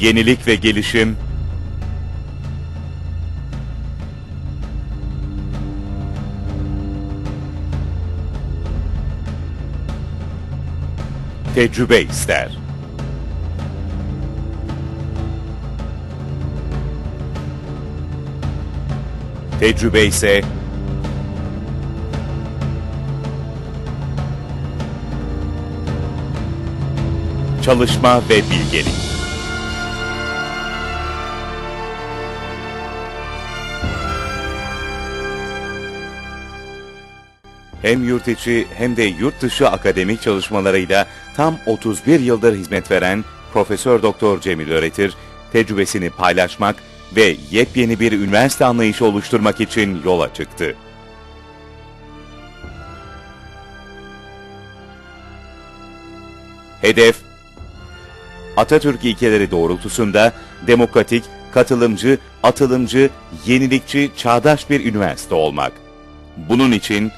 Yenilik ve gelişim tecrübe ister. Tecrübe ise çalışma ve bilgelik. Hem yurt içi hem de yurt dışı akademik çalışmalarıyla tam 31 yıldır hizmet veren Profesör Doktor Cemil Öğretir, tecrübesini paylaşmak ve yepyeni bir üniversite anlayışı oluşturmak için yola çıktı. Hedef, Atatürk ilkeleri doğrultusunda demokratik, katılımcı, atılımcı, yenilikçi, çağdaş bir üniversite olmak. Bunun için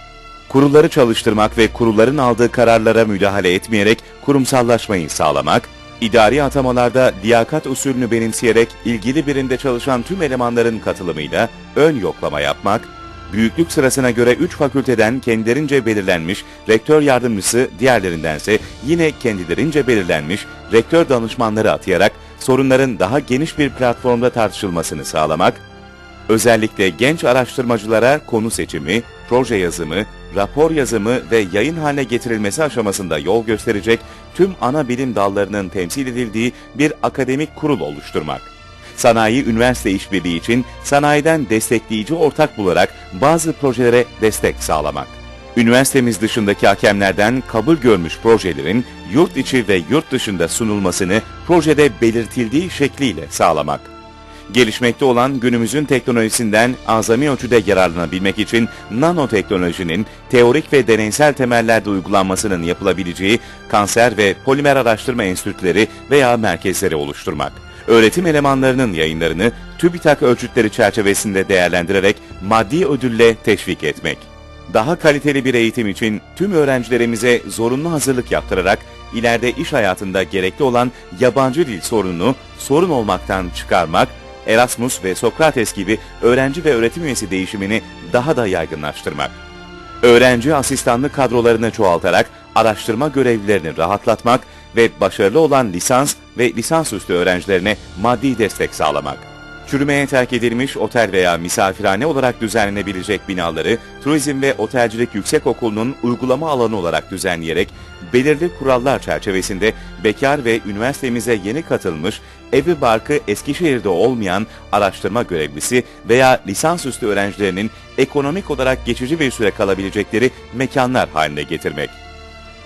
kurulları çalıştırmak ve kurulların aldığı kararlara müdahale etmeyerek kurumsallaşmayı sağlamak, idari atamalarda liyakat usulünü benimseyerek ilgili birinde çalışan tüm elemanların katılımıyla ön yoklama yapmak, büyüklük sırasına göre 3 fakülteden kendilerince belirlenmiş rektör yardımcısı diğerlerindense yine kendilerince belirlenmiş rektör danışmanları atayarak sorunların daha geniş bir platformda tartışılmasını sağlamak, özellikle genç araştırmacılara konu seçimi, proje yazımı, rapor yazımı ve yayın haline getirilmesi aşamasında yol gösterecek tüm ana bilim dallarının temsil edildiği bir akademik kurul oluşturmak. Sanayi üniversite işbirliği için sanayiden destekleyici ortak bularak bazı projelere destek sağlamak. Üniversitemiz dışındaki hakemlerden kabul görmüş projelerin yurt içi ve yurt dışında sunulmasını projede belirtildiği şekliyle sağlamak gelişmekte olan günümüzün teknolojisinden azami ölçüde yararlanabilmek için nanoteknolojinin teorik ve deneysel temellerde uygulanmasının yapılabileceği kanser ve polimer araştırma enstitüleri veya merkezleri oluşturmak. Öğretim elemanlarının yayınlarını TÜBİTAK ölçütleri çerçevesinde değerlendirerek maddi ödülle teşvik etmek. Daha kaliteli bir eğitim için tüm öğrencilerimize zorunlu hazırlık yaptırarak ileride iş hayatında gerekli olan yabancı dil sorununu sorun olmaktan çıkarmak Erasmus ve Sokrates gibi öğrenci ve öğretim üyesi değişimini daha da yaygınlaştırmak. Öğrenci asistanlık kadrolarını çoğaltarak araştırma görevlilerini rahatlatmak ve başarılı olan lisans ve lisansüstü öğrencilerine maddi destek sağlamak çürümeye terk edilmiş otel veya misafirhane olarak düzenlenebilecek binaları Turizm ve Otelcilik Yüksekokulu'nun uygulama alanı olarak düzenleyerek belirli kurallar çerçevesinde bekar ve üniversitemize yeni katılmış, evi barkı Eskişehir'de olmayan araştırma görevlisi veya lisansüstü öğrencilerinin ekonomik olarak geçici bir süre kalabilecekleri mekanlar haline getirmek.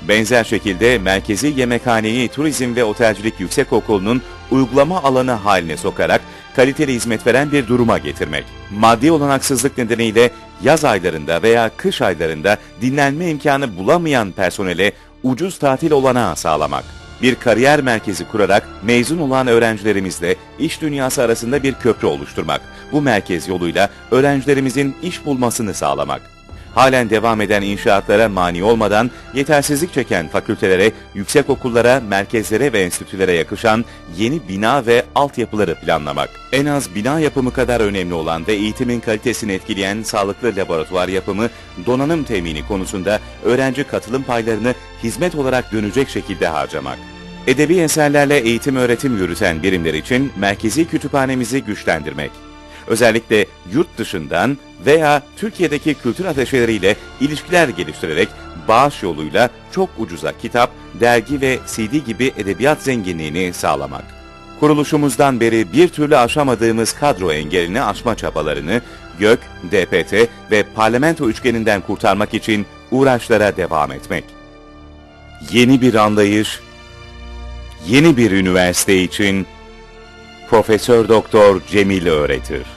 Benzer şekilde Merkezi Yemekhaneyi Turizm ve Otelcilik Yüksekokulu'nun uygulama alanı haline sokarak kaliteli hizmet veren bir duruma getirmek. Maddi olanaksızlık nedeniyle yaz aylarında veya kış aylarında dinlenme imkanı bulamayan personele ucuz tatil olanağı sağlamak. Bir kariyer merkezi kurarak mezun olan öğrencilerimizle iş dünyası arasında bir köprü oluşturmak. Bu merkez yoluyla öğrencilerimizin iş bulmasını sağlamak halen devam eden inşaatlara mani olmadan yetersizlik çeken fakültelere, yüksek okullara, merkezlere ve enstitülere yakışan yeni bina ve altyapıları planlamak. En az bina yapımı kadar önemli olan ve eğitimin kalitesini etkileyen sağlıklı laboratuvar yapımı, donanım temini konusunda öğrenci katılım paylarını hizmet olarak dönecek şekilde harcamak. Edebi eserlerle eğitim öğretim yürüten birimler için merkezi kütüphanemizi güçlendirmek özellikle yurt dışından veya Türkiye'deki kültür ateşeleriyle ilişkiler geliştirerek bağış yoluyla çok ucuza kitap, dergi ve CD gibi edebiyat zenginliğini sağlamak. Kuruluşumuzdan beri bir türlü aşamadığımız kadro engelini aşma çabalarını GÖK, DPT ve parlamento üçgeninden kurtarmak için uğraşlara devam etmek. Yeni bir anlayış, yeni bir üniversite için Profesör Doktor Cemil öğretir.